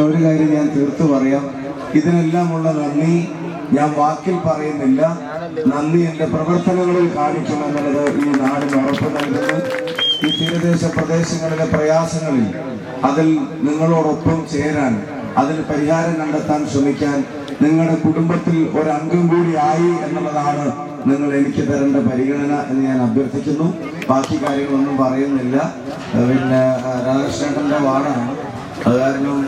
ഒരു കാര്യം ഞാൻ തീർത്തു പറയാം. ഇതിനെല്ലാമുള്ള നന്ദി. ഞാൻ വാക്കിൽ പറയുന്നില്ല. നന്ദി എന്റെ പ്രവർത്തനങ്ങളിൽ കാണിക്കുമെന്നുള്ളത് ഈ നാടിന് ഉറപ്പ് നൽകുന്നു. ഈ തീരദേശ പ്രദേശങ്ങളിലെ പ്രയാസങ്ങളിൽ അതിൽ നിങ്ങളോടൊപ്പം ചേരാൻ അതിന് പരിഹാരം കണ്ടെത്താൻ ശ്രമിക്കാൻ നിങ്ങളുടെ കുടുംബത്തിൽ ഒരംഗം കൂടി ആയി എന്നുള്ളതാണ് നിങ്ങൾ എനിക്ക് തരേണ്ട പരിഗണന എന്ന് ഞാൻ അഭ്യർത്ഥിക്കുന്നു. ബാക്കി കാര്യങ്ങളൊന്നും പറയുന്നില്ല. പിന്നെ രാധാകൃഷ്ണേട്ടന്റെ വാർഡാണ് അത് കാരണം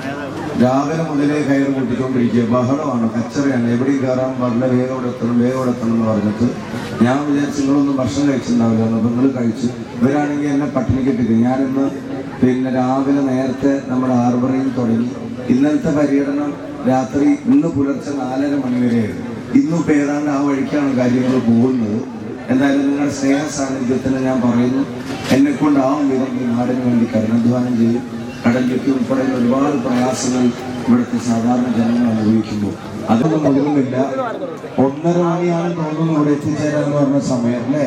രാവിലെ മുതലേ കയറി കൂട്ടിക്കൊണ്ടിരിക്കുക ബഹളമാണ് കച്ചറയാണ്. എവിടെയും കയറാൻ പാടില്ല വേഗം എത്തണം വേഗം എത്തണം എന്ന് പറഞ്ഞിട്ട്. ഞാൻ വിചാരിച്ചു നിങ്ങളൊന്നും ഭക്ഷണം കഴിച്ചിട്ടുണ്ടാവില്ല അപ്പം നിങ്ങൾ കഴിച്ചു. ഇവരാണെങ്കിൽ എന്നെ പട്ടിണിക്ക് ഇട്ടിട്ട് ഞാനിന്ന് പിന്നെ രാവിലെ നേരത്തെ നമ്മുടെ ഹാർബറിൽ തുടങ്ങി. ഇന്നലത്തെ പര്യടനം രാത്രി ഇന്ന് പുലർച്ചെ നാലര മണി വരെയായിരുന്നു. ഇന്നിപ്പോൾ ഏതാണ്ട് ആ വഴിക്കാണ് കാര്യങ്ങൾ പോകുന്നത്. എന്തായാലും നിങ്ങളുടെ സ്നേഹ സാന്നിധ്യത്തിന് ഞാൻ പറയുന്നു. എന്നെക്കൊണ്ടാവും വിധം നാടിന് വേണ്ടി കഠിനാധ്വാനം ചെയ്യും. ചുറ്റി ഉൾപ്പെടെയുള്ള ഒരുപാട് പ്രയാസങ്ങൾ ഇവിടുത്തെ സാധാരണ ജനങ്ങൾ അനുഭവിക്കുന്നു അതൊന്നും മുഴുവനില്ല ഒന്നര മണിയാണ് തോന്നുന്നു ഇവിടെ എത്തിച്ചേരാൻ എന്ന് പറഞ്ഞ സമയം അല്ലേ?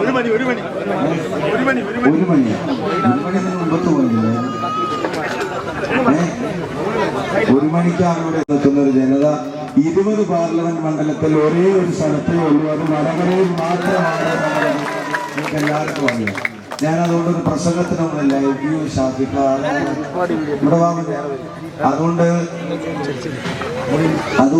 ഒരു മണി ഒരു മണി. ഒരു മണി ഒരു മണി. ഒരു മുമ്പത്ത് പോയില്ലേ മണിക്കാണ് ഇവിടെ ജനത. ഇരുപത് പാർലമെന്റ് മണ്ഡലത്തിൽ ഒരേ ഒരു സ്ഥലത്തേ ഉള്ളൂ. അത് വടകരയിൽ മാത്രമാണ്. എല്ലാവർക്കും അറിയാം. ഞാൻ അതുകൊണ്ട് ഒരു പ്രസംഗത്തിനൊന്നുമില്ല വാ അതുകൊണ്ട് അത്